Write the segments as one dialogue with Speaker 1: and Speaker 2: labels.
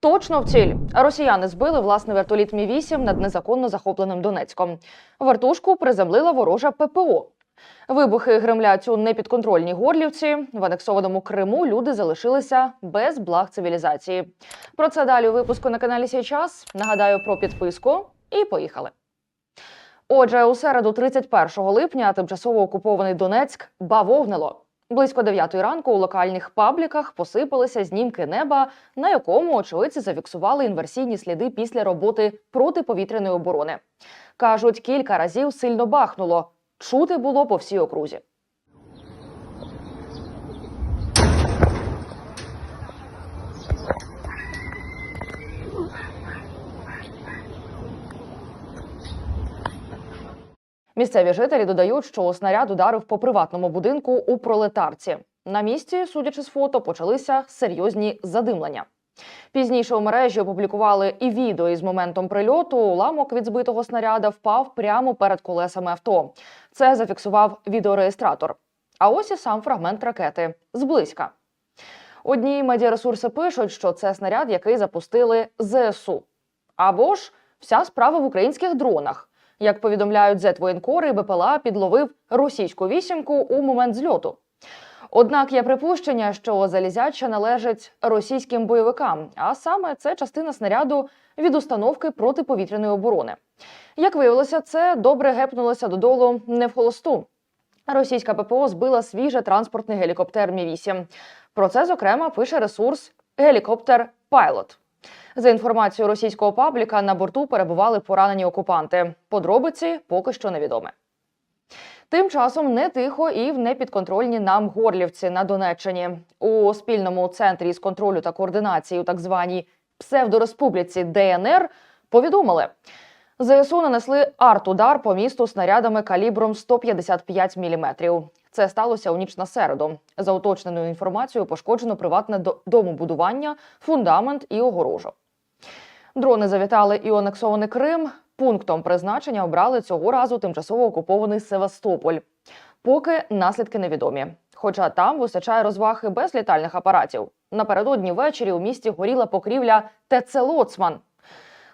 Speaker 1: Точно в ціль. Росіяни збили власний вертоліт Мі 8 над незаконно захопленим Донецьком. Вертушку приземлила ворожа ППО. Вибухи гремлять у непідконтрольній Горлівці. В анексованому Криму люди залишилися без благ цивілізації. Про це далі у випуску на каналі Сій час. Нагадаю про підписку і поїхали. Отже, у середу, 31 липня, тимчасово окупований Донецьк бавовнило. Близько 9 ранку у локальних пабліках посипалися знімки неба, на якому очевидці зафіксували інверсійні сліди після роботи протиповітряної оборони. Кажуть, кілька разів сильно бахнуло. Чути було по всій окрузі. Місцеві жителі додають, що снаряд ударив по приватному будинку у пролетарці. На місці, судячи з фото, почалися серйозні задимлення. Пізніше у мережі опублікували і відео із моментом прильоту. Уламок від збитого снаряда впав прямо перед колесами авто. Це зафіксував відеореєстратор. А ось і сам фрагмент ракети зблизька. Одні медіаресурси пишуть, що це снаряд, який запустили ЗСУ. Або ж вся справа в українських дронах. Як повідомляють зетвоєнкори, БПЛА підловив російську вісімку у момент зльоту. Однак є припущення, що залізяча належить російським бойовикам, а саме це частина снаряду від установки протиповітряної оборони. Як виявилося, це добре гепнулося додолу не в холосту. Російська ППО збила свіже транспортний гелікоптер Мі 8 Про це зокрема пише ресурс Гелікоптер Пайлот. За інформацією російського пабліка, на борту перебували поранені окупанти. Подробиці поки що невідомі. Тим часом не тихо і в непідконтрольній нам Горлівці на Донеччині. У спільному центрі з контролю та координації у так званій псевдореспубліці ДНР повідомили. ЗСУ нанесли арт-удар по місту снарядами калібром 155 мм. Це сталося у ніч на середу. За уточненою інформацією, пошкоджено приватне домобудування, фундамент і огорожу. Дрони завітали і анексований Крим. Пунктом призначення обрали цього разу тимчасово окупований Севастополь. Поки наслідки невідомі. Хоча там вистачає розваги без літальних апаратів. Напередодні ввечері у місті горіла покрівля ТЦ Лоцман.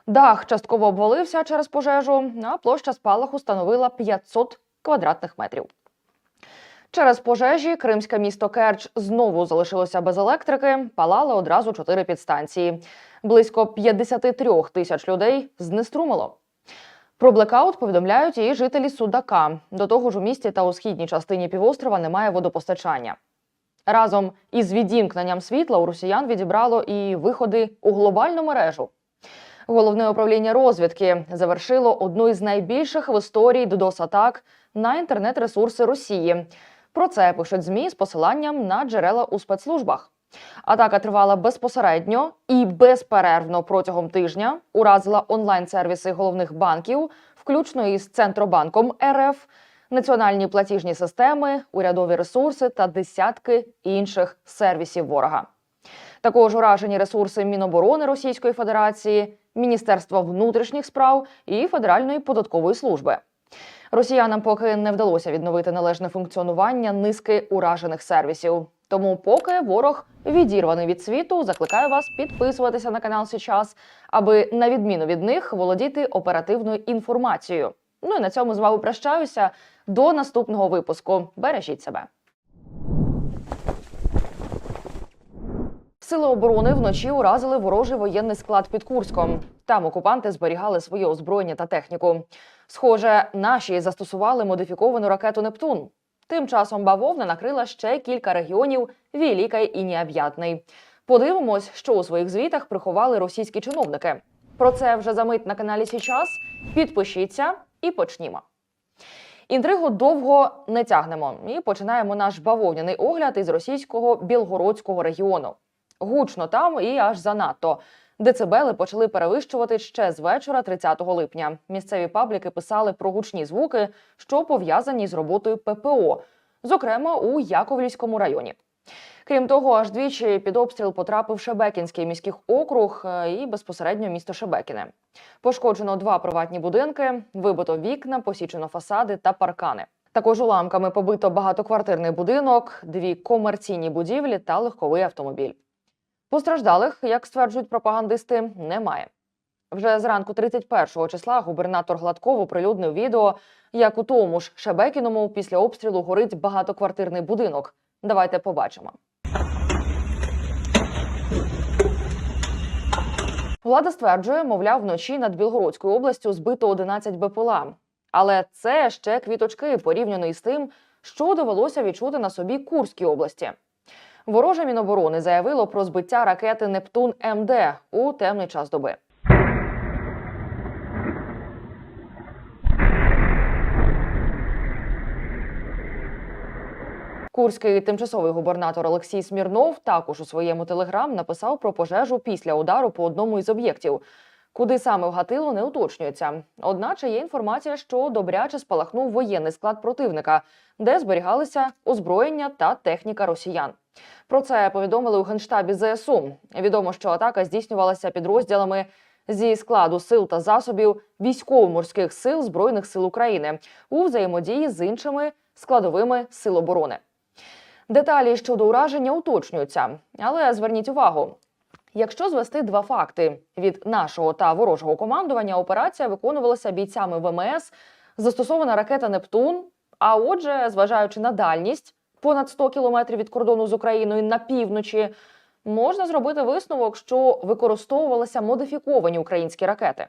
Speaker 1: Дах частково обвалився через пожежу, а площа спалаху становила 500 квадратних метрів. Через пожежі кримське місто Керч знову залишилося без електрики. Палали одразу чотири підстанції. Близько 53 тисяч людей знеструмило. Про блекаут повідомляють і жителі Судака. До того ж, у місті та у східній частині півострова немає водопостачання. Разом із відімкненням світла у росіян відібрало і виходи у глобальну мережу. Головне управління розвідки завершило одну із найбільших в історії DDoS-атак на інтернет-ресурси Росії. Про це пишуть ЗМІ з посиланням на джерела у спецслужбах. Атака тривала безпосередньо і безперервно протягом тижня. Уразила онлайн-сервіси головних банків, включно із Центробанком РФ, національні платіжні системи, урядові ресурси та десятки інших сервісів ворога. Також уражені ресурси Міноборони Російської Федерації, Міністерства внутрішніх справ і Федеральної податкової служби. Росіянам поки не вдалося відновити належне функціонування низки уражених сервісів. Тому, поки ворог відірваний від світу, закликаю вас підписуватися на канал Січас, аби на відміну від них володіти оперативною інформацією. Ну і на цьому з вами прощаюся. До наступного випуску. Бережіть себе. Сили оборони вночі уразили ворожий воєнний склад під Курском. Там окупанти зберігали своє озброєння та техніку. Схоже, наші застосували модифіковану ракету Нептун. Тим часом бавовна накрила ще кілька регіонів Вілікай і Необ'ятний. Подивимось, що у своїх звітах приховали російські чиновники. Про це вже за мить на каналі Січас. Підпишіться і почнімо. Інтригу довго не тягнемо і починаємо наш бавовняний огляд із російського білгородського регіону. Гучно там і аж занадто. Децибели почали перевищувати ще з вечора 30 липня. Місцеві пабліки писали про гучні звуки, що пов'язані з роботою ППО, зокрема у Яковлівському районі. Крім того, аж двічі під обстріл потрапив Шебекінський міський округ е, і безпосередньо місто Шебекіне. Пошкоджено два приватні будинки, вибито вікна, посічено фасади та паркани. Також уламками побито багатоквартирний будинок, дві комерційні будівлі та легковий автомобіль. Постраждалих, як стверджують пропагандисти, немає. Вже зранку 31 числа губернатор Гладков оприлюднив відео, як у тому ж Шебекіному після обстрілу горить багатоквартирний будинок. Давайте побачимо. Влада стверджує, мовляв, вночі над Білгородською областю збито 11 БПЛА. Але це ще квіточки порівняно із тим, що довелося відчути на собі Курській області. Вороже Міноборони заявило про збиття ракети Нептун МД у темний час доби. Курський тимчасовий губернатор Олексій Смірнов також у своєму телеграм написав про пожежу після удару по одному із об'єктів. Куди саме вгатило, не уточнюється. Одначе є інформація, що добряче спалахнув воєнний склад противника, де зберігалися озброєння та техніка росіян. Про це повідомили у генштабі ЗСУ. Відомо, що атака здійснювалася підрозділами зі складу сил та засобів військово-морських сил збройних сил України у взаємодії з іншими складовими сил оборони. Деталі щодо ураження уточнюються, але зверніть увагу. Якщо звести два факти від нашого та ворожого командування, операція виконувалася бійцями ВМС, застосована ракета Нептун. А отже, зважаючи на дальність понад 100 кілометрів від кордону з Україною на півночі, можна зробити висновок, що використовувалися модифіковані українські ракети.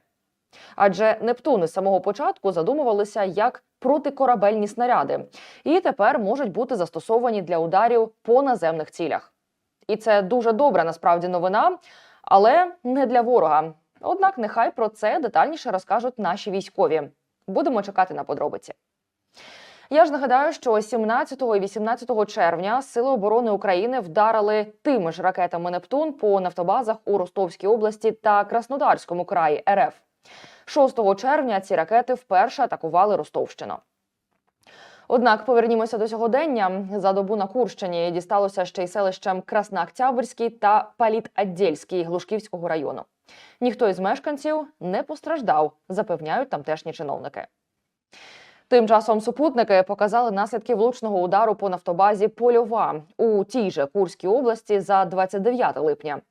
Speaker 1: Адже Нептуни з самого початку задумувалися як протикорабельні снаряди, і тепер можуть бути застосовані для ударів по наземних цілях. І це дуже добра насправді новина, але не для ворога. Однак нехай про це детальніше розкажуть наші військові. Будемо чекати на подробиці. Я ж нагадаю, що 17 і 18 червня Сили оборони України вдарили тими ж ракетами Нептун по нафтобазах у Ростовській області та Краснодарському краї РФ. 6 червня ці ракети вперше атакували Ростовщину. Однак повернімося до сьогодення. За добу на Курщині дісталося ще й селищем Краснооктябрьський та Паліт-Аддєльський Глушківського району. Ніхто із мешканців не постраждав, запевняють тамтешні чиновники. Тим часом супутники показали наслідки влучного удару по нафтобазі Польова у тій же Курській області за 29 липня.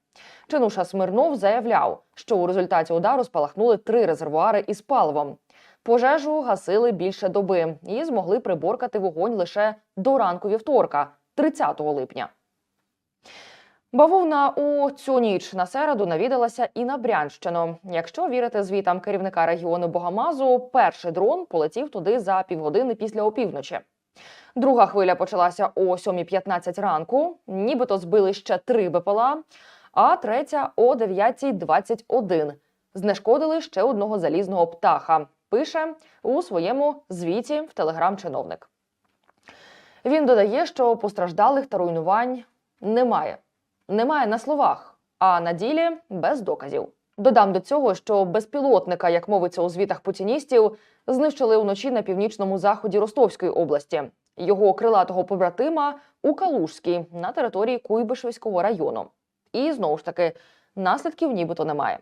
Speaker 1: Чинуша Смирнов заявляв, що у результаті удару спалахнули три резервуари із паливом. Пожежу гасили більше доби і змогли приборкати вогонь лише до ранку вівторка, 30 липня. Бавовна у цю ніч на середу навідалася і на Брянщину. Якщо вірити звітам керівника регіону Богомазу, перший дрон полетів туди за півгодини після опівночі. Друга хвиля почалася о 7.15 ранку, нібито збили ще три БПЛА, а третя о 9.21. Знешкодили ще одного залізного птаха. Пише у своєму звіті в телеграм-чиновник. Він додає, що постраждалих та руйнувань немає. Немає на словах, а на ділі без доказів. Додам до цього, що безпілотника, як мовиться у звітах путіністів, знищили уночі на північному заході Ростовської області. Його крилатого побратима у Калужській на території Куйбишевського району. І знову ж таки наслідків нібито немає.